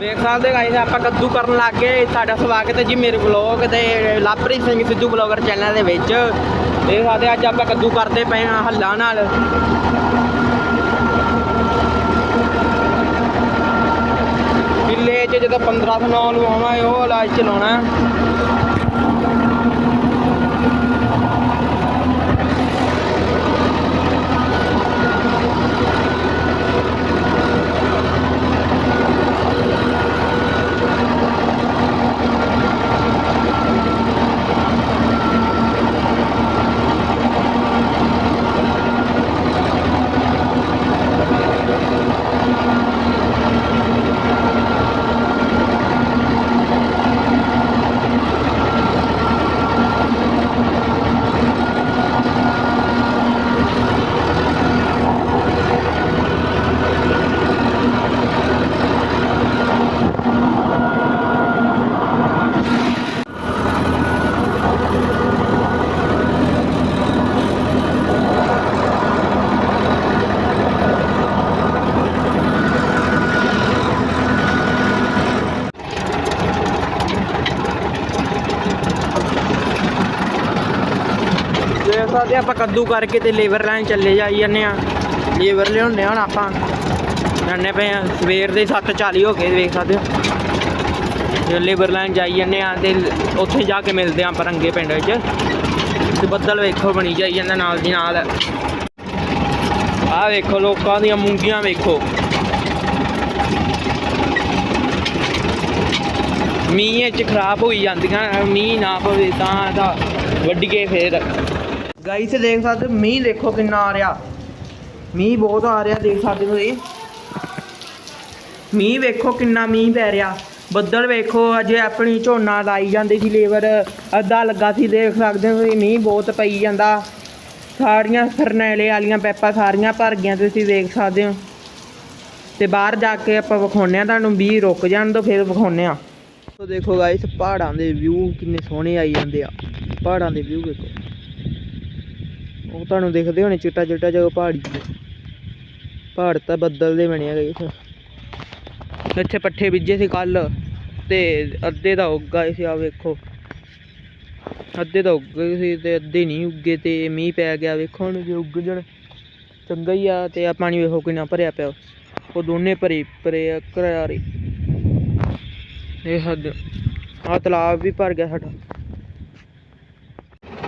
ਵੇਖ ਸਕਦੇ ਗਾਇਸ ਆਪਾਂ ਕੱਦੂ ਕਰਨ ਲੱਗ ਗਏ। ਤੁਹਾਡਾ ਸਵਾਗਤ ਹੈ ਜੀ ਮੇਰੇ ਵਲੌਗ ਤੇ ਲਾਪਰੀ ਸਿੰਘ ਸਿੱਧੂ ਬਲੌਗਰ ਚੈਨਲ ਦੇ ਵਿੱਚ। ਦੇਖ ਸਕਦੇ ਅੱਜ ਆਪਾਂ ਕੱਦੂ ਕਰਦੇ ਪਏ ਹਾਂ ਹੱਲਾ ਨਾਲ। ਕਿੱਲੇ 'ਚ ਜਦੋਂ 15 ਨੌ ਲਵਾਉਣਾ ਉਹ ਇਲਾਜ ਚਲਾਉਣਾ। ਦੇਖ ਸਕਦੇ ਆਪਾਂ ਕੱਦੂ ਕਰਕੇ ਤੇ ਲੇਬਰ ਲਾਈਨ ਚੱਲੇ ਜਾਈ ਜਾਂਦੇ ਆ ਲੇਬਰ ਲਿਆਉਂਦੇ ਹੁਣ ਆਪਾਂ। ਜਾਣੇ ਪਏ ਆ ਸਵੇਰ ਦੇ 7:40 ਹੋ ਗਏ ਦੇਖ ਸਕਦੇ ਹੋ। ਲੇਬਰ ਲਾਈਨ ਜਾਈ ਜਾਂਦੇ ਆ ਤੇ ਉੱਥੇ ਜਾ ਕੇ ਮਿਲਦੇ ਆ ਪਰੰਗੇ ਪਿੰਡ ਵਿੱਚ। ਤੇ ਬੱਦਲ ਵੇਖੋ ਬਣੀ ਜਾਈ ਜਾਂਦਾ ਨਾਲ ਦੀ ਨਾਲ। ਆਹ ਵੇਖੋ ਲੋਕਾਂ ਦੀਆਂ ਮੂੰਗੀਆਂ ਵੇਖੋ। ਮੀਂਹ ਚ ਖਰਾਬ ਹੋਈ ਜਾਂਦੀਆਂ, ਮੀਂਹ ਨਾ ਪਵੇ ਤਾਂ ਤਾਂ ਕੇ ਫੇਰ। ਗਾਈਸ ਦੇਖ ਸਕਦੇ ਹੋ, ਮੀਂਹ ਦੇਖੋ ਕਿੰਨਾ ਆ ਰਿਹਾ। ਮੀਂਹ ਬਹੁਤ ਆ ਰਿਹਾ ਦੇਖ ਸਕਦੇ ਹੋ ਤੁਸੀਂ। ਮੀਂਹ ਵੇਖੋ ਕਿੰਨਾ ਮੀਂਹ ਪੈ ਰਿਹਾ। ਬੱਦਲ ਵੇਖੋ ਅਜੇ ਆਪਣੀ ਝੋਨਾ ਲਾਈ ਜਾਂਦੀ ਸੀ ਲੇਬਰ ਅੱਧਾ ਲੱਗਾ ਸੀ ਦੇਖ ਸਕਦੇ ਹੋ ਤੁਸੀਂ ਮੀਂਹ ਬਹੁਤ ਪਈ ਜਾਂਦਾ। ਸਾਰੀਆਂ ਫਰਨੈਲੇ ਵਾਲੀਆਂ ਪੈਪਾਂ ਸਾਰੀਆਂ ਭਰ ਗਈਆਂ ਤੁਸੀਂ ਦੇਖ ਸਕਦੇ ਹੋ। ਤੇ ਬਾਹਰ ਜਾ ਕੇ ਆਪਾਂ ਵਿਖਾਉਂਦੇ ਆ ਤੁਹਾਨੂੰ ਵੀ ਰੁਕ ਜਾਣ ਤੋਂ ਫਿਰ ਵਿਖਾਉਂਦੇ ਆ ਤੋ ਦੇਖੋ ਗਾਇਸ ਪਹਾੜਾਂ ਦੇ ਵਿਊ ਕਿੰਨੇ ਸੋਹਣੇ ਆਈ ਜਾਂਦੇ ਆ। ਪਹਾੜਾਂ ਦੇ ਵਿਊ ਵੇਖੋ। ਉਹ ਤੁਹਾਨੂੰ ਦਿਖਦੇ ਹੋਣੇ ਚਿੱਟਾ ਚਿੱਟਾ ਜਿਹਾ ਪਹਾੜੀ ਪਹਾੜ ਤਾਂ ਬੱਦਲ ਦੇ ਬਣੇ ਆ ਗਏ। ਇੱਥੇ ਪੱਠੇ ਬੀਜੇ ਸੀ ਕੱਲ ਤੇ ਅੱਧੇ ਦਾ ਉੱਗ ਗਏ ਸੀ ਆ ਵੇਖੋ। ਅੱਧੇ ਤਾਂ ਉੱਗ ਗਏ ਸੀ ਤੇ ਅੱਧੇ ਨਹੀਂ ਉੱਗੇ ਤੇ ਮੀਂਹ ਪੈ ਗਿਆ, ਵੇਖੋ ਹੁਣ ਜੇ ਉੱਗ ਜਣ। ਚੰਗਾ ਹੀ ਆ ਤੇ ਆ ਪਾਣੀ ਵੇਖੋ ਕਿੰਨਾ ਭਰਿਆ ਪਿਆ। ਉਹ ਦੋਨੇ ਭਰੇ ਭਰੇ ਆ ਘਰਾਰੇ ਇਹ ਹੱਦ ਆ ਤਲਾਬ ਵੀ ਭਰ ਗਿਆ ਸਾਡਾ।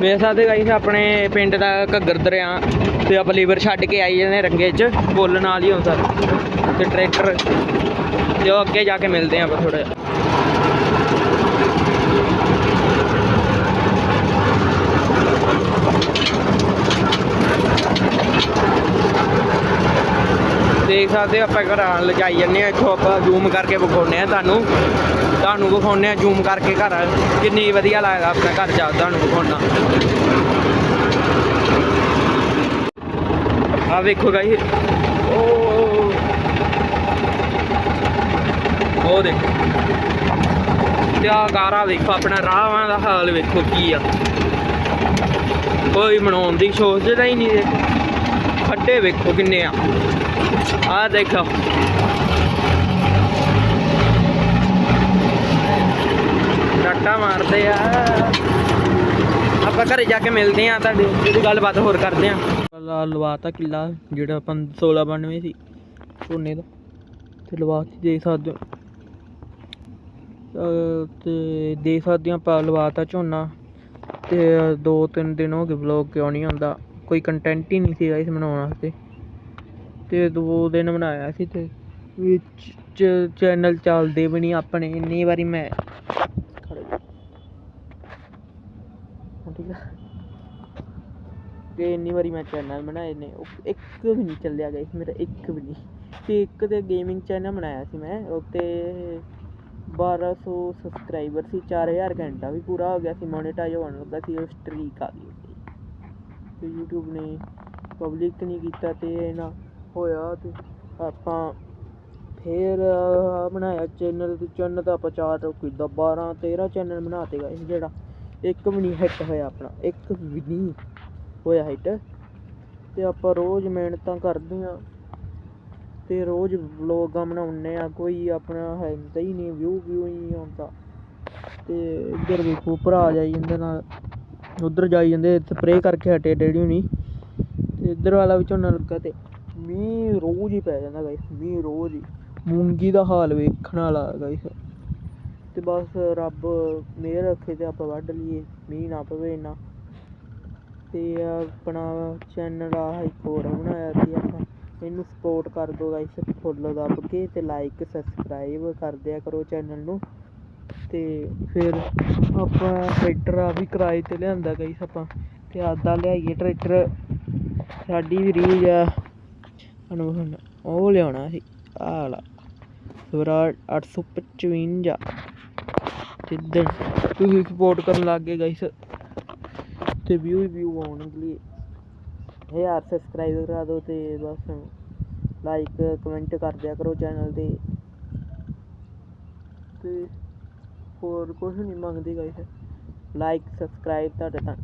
ਵੇਖ ਸਕਦੇ ਗਾਈਸ ਆਪਣੇ ਪਿੰਡ ਦਾ ਘੱਗਰ ਦਰਿਆ ਤੇ ਆਪਾਂ ਲੀਵਰ ਛੱਡ ਕੇ ਆਈ ਜਾਂਦੇ ਰੰਗੇ 'ਚ, ਪੁੱਲ ਨਾਲ ਹੀ ਹੁੰਦਾ ਸਰ। ਤੇ ਟਰੈਕਟਰ ਜੋ ਅੱਗੇ ਜਾ ਕੇ ਮਿਲਦੇ ਆਂ ਆਪਾਂ ਥੋੜਾ ਜਿਹਾ। ਦੇਖ ਸਕਦੇ ਆਪਾਂ ਘਰਾਂ ਲਿਜਾਈ ਜੰਨੇ ਆ ਇੱਥੋਂ ਆਪਾਂ ਜ਼ੂਮ ਕਰਕੇ ਵਿਖਾਉਂਦੇ ਆ ਤੁਹਾਨੂੰ। ਤੁਹਾਨੂੰ ਵਿਖਾਉਂਦੇ ਆ ਜ਼ੂਮ ਕਰਕੇ ਘਰ, ਕਿੰਨੀ ਵਧੀਆ ਲੱਗਦਾ ਆਪਣਾ ਘਰ ਜਾ ਤੁਹਾਨੂੰ ਵਿਖਾਉਣਾ। ਆ ਵੇਖੋ ਗਾਈ ਉਹ ਦੇਖੋ। ਤੇ ਆ ਗਾਰਾ ਵੇਖੋ, ਆਪਣਾ ਰਾਹਾਂ ਦਾ ਹਾਲ ਵੇਖੋ ਕੀ ਆ। ਕੋਈ ਬਣਾਉਣ ਦੀ ਸੋਚਦਾ ਹੀ ਨਹੀਂ ਖੱਡੇ ਵੇਖੋ ਕਿੰਨੇ ਆ। ਆ ਦੇਖੋ। ਡਾਟਾ ਮਾਰਦੇ ਆ। ਆਪਾਂ ਘਰੇ ਜਾ ਕੇ ਮਿਲਦੇ ਆ ਤੁਹਾਡੇ ਜਿਹੜੀ ਗੱਲਬਾਤ ਹੋਰ ਕਰਦੇ ਆ। ਲਾ ਲਵਾਤਾ ਕਿੱਲਾ, ਜਿਹੜਾ ਆਪਾਂ 1692 ਸੀ ਝੋਨੇ ਦਾ। ਤੇ ਲਵਾ ਕੇ ਦੇਖ ਸਕਦੇ ਹੋ। ਤੇ ਦੇਖ ਸਕਦੇ ਹਾਂ ਆਪਾਂ ਲਵਾਤਾ ਝੋਨਾ। ਤੇ ਦੋ ਤਿੰਨ ਦਿਨ ਹੋ ਗਏ ਵਲੌਗ ਕਿਉਂ ਨਹੀਂ ਆਉਂਦਾ। ਕੋਈ ਕੰਟੈਂਟ ਹੀ ਨਹੀਂ ਸੀ ਇਸ ਬਣਾਉਣ ਵਾਸਤੇ। ਤੇ ਦੋ ਦਿਨ ਬਣਾਇਆ ਸੀ ਤੇ ਵਿੱਚ ਚੈਨਲ ਚੱਲਦੇ ਵੀ ਨਹੀਂ ਆਪਣੇ। ਇੰਨੀ ਵਾਰੀ ਮੈਂ ਖੜੋ ਜੀ। ਹਾਂ, ਠੀਕ ਆ ਕਿ ਇੰਨੀ ਵਾਰੀ ਮੈਂ ਚੈਨਲ ਬਣਾਏ ਨੇ ਇੱਕ ਵੀ ਨਹੀਂ ਚੱਲਿਆ ਗਾਇਸ ਮੇਰਾ, ਇੱਕ ਵੀ ਨਹੀਂ। ਤੇ ਇੱਕ ਤੇ ਗੇਮਿੰਗ ਚੈਨਲ ਬਣਾਇਆ ਸੀ ਮੈਂ ਉੱਤੇ 1200 ਸਬਸਕ੍ਰਾਈਬਰ ਸੀ 4000 ਘੰਟਾ ਵੀ ਪੂਰਾ ਹੋ ਗਿਆ ਸੀ ਮੋਨੇਟਾਈਜ਼ ਹੋਣ ਲੱਗਾ ਸੀ, ਉਹ ਸਟ੍ਰੀਕ ਆ ਗਈ ਸੀ ਤੇ YouTube ਨੇ ਪਬਲਿਕ ਨਹੀਂ ਕੀਤਾ ਤੇ ਇਹ ਨਾ ਹੋਇਆ ਤੇ ਆਪਾਂ ਫਿਰ ਬਣਾਇਆ ਚੈਨਲ ਤੇ ਚੈਨਲ ਤਾਂ ਆਪਾਂ ਚਾਰ ਕਿੱਦਾਂ 12 13 ਚੈਨਲ ਬਣਾਤੇ ਗਏ ਜਿਹੜਾ ਇੱਕ ਵੀ ਨਹੀਂ ਹਿੱਟ ਹੋਇਆ ਆਪਣਾ, ਇੱਕ ਵੀ ਨਹੀਂ। ਹੋਇਆ ਹਿੱਟ ਤੇ ਆਪਾਂ ਰੋਜ਼ ਮਿਹਨਤਾਂ ਕਰਦੇ ਆ ਤੇ ਰੋਜ਼ ਵਲੋਗਾਂ ਬਣਾਉਂਦੇ ਆ ਕੋਈ ਆਪਣਾ ਹੁੰਦਾ ਹੀ ਨਹੀਂ ਵਿਊ ਵਿਊ ਹੀ ਨਹੀਂ ਆਉਂਦਾ ਤੇ ਇੱਧਰ ਵੇਖੋ, ਭਰਾ ਜਾਈ ਜਾਂਦੇ ਨਾਲ। ਉਧਰ ਜਾਈ ਜਾਂਦੇ ਸਪਰੇਅ ਕਰਕੇ ਹਟੇ ਡੈਡੀ ਹੁਣੀ। ਤੇ ਇੱਧਰ ਵਾਲਾ ਵੀ ਝੋਨਾ ਲੱਗਾ ਤੇ ਮੀਂਹ ਰੋਜ਼ ਹੀ ਪੈ ਜਾਂਦਾ ਗਾਇਸ ਮੀਂਹ ਰੋਜ਼ ਹੀ। ਮੂੰਗੀ ਦਾ ਹਾਲ ਵੇਖਣ ਵਾਲਾ ਗਾਇਸ ਤੇ ਬਸ ਰੱਬ ਮਿਹਰ ਰੱਖੇ ਤੇ ਆਪਾਂ ਵੱਢ ਲਈਏ। ਮੀਂਹ ਨਾ ਪਵੇ ਇੰਨਾ। ਤੇ ਆਪਣਾ ਚੈਨਲ ਆ ਇੱਕ ਹੋਰ ਬਣਾਇਆ ਸੀ ਆਪਾਂ। ਇਹਨੂੰ ਸਪੋਰਟ ਕਰ ਦਿਓ ਗਾਇਸ ਫੋਲੋ ਦੱਬ ਕੇ ਤੇ ਲਾਈਕ ਸਬਸਕ੍ਰਾਈਬ ਕਰ ਦਿਆ ਕਰੋ ਚੈਨਲ ਨੂੰ। ਤੇ ਫਿਰ ਆਪਾਂ ਟਰੈਕਟਰ ਆ ਵੀ ਕਿਰਾਏ ਤੇ ਲਿਆਂਦਾ ਗਾਇਸ ਆਪਾਂ। ਤੇ ਆਦਾ ਲਿਆਈਏ ਟਰੈਕਟਰ ਸਾਡੀ ਵੀ ਰੀਜ ਆ। ਅਨੁਭਵ ਉਹ ਲਿਆਉਣਾ ਸੀ, ਆਹ ਵਾਲਾ। ਸਵਰਾਜ 855 ਜਿੱਦਣ ਤੁਸੀਂ ਸਪੋਰਟ ਕਰਨ ਲੱਗ ਗਏ ਗਾਇਸ ਤੇ ਵਿਊ ਹੀ ਵਿਊ ਆਉਣਗੇ ਹਜ਼ਾਰ ਸਬਸਕ੍ਰਾਈਬ ਕਰਾ ਦਿਓ ਤੇ ਬਸ ਲਾਈਕ ਕਮੈਂਟ ਕਰ ਦਿਆ ਕਰੋ ਚੈਨਲ ਤੇ। ਤੇ ਹੋਰ ਕੁਝ ਨਹੀਂ ਮੰਗਦੇ ਗਾਇਸ ਲਾਈਕ ਸਬਸਕ੍ਰਾਈਬ ਤੁਹਾਡੇ ਤਾਂ।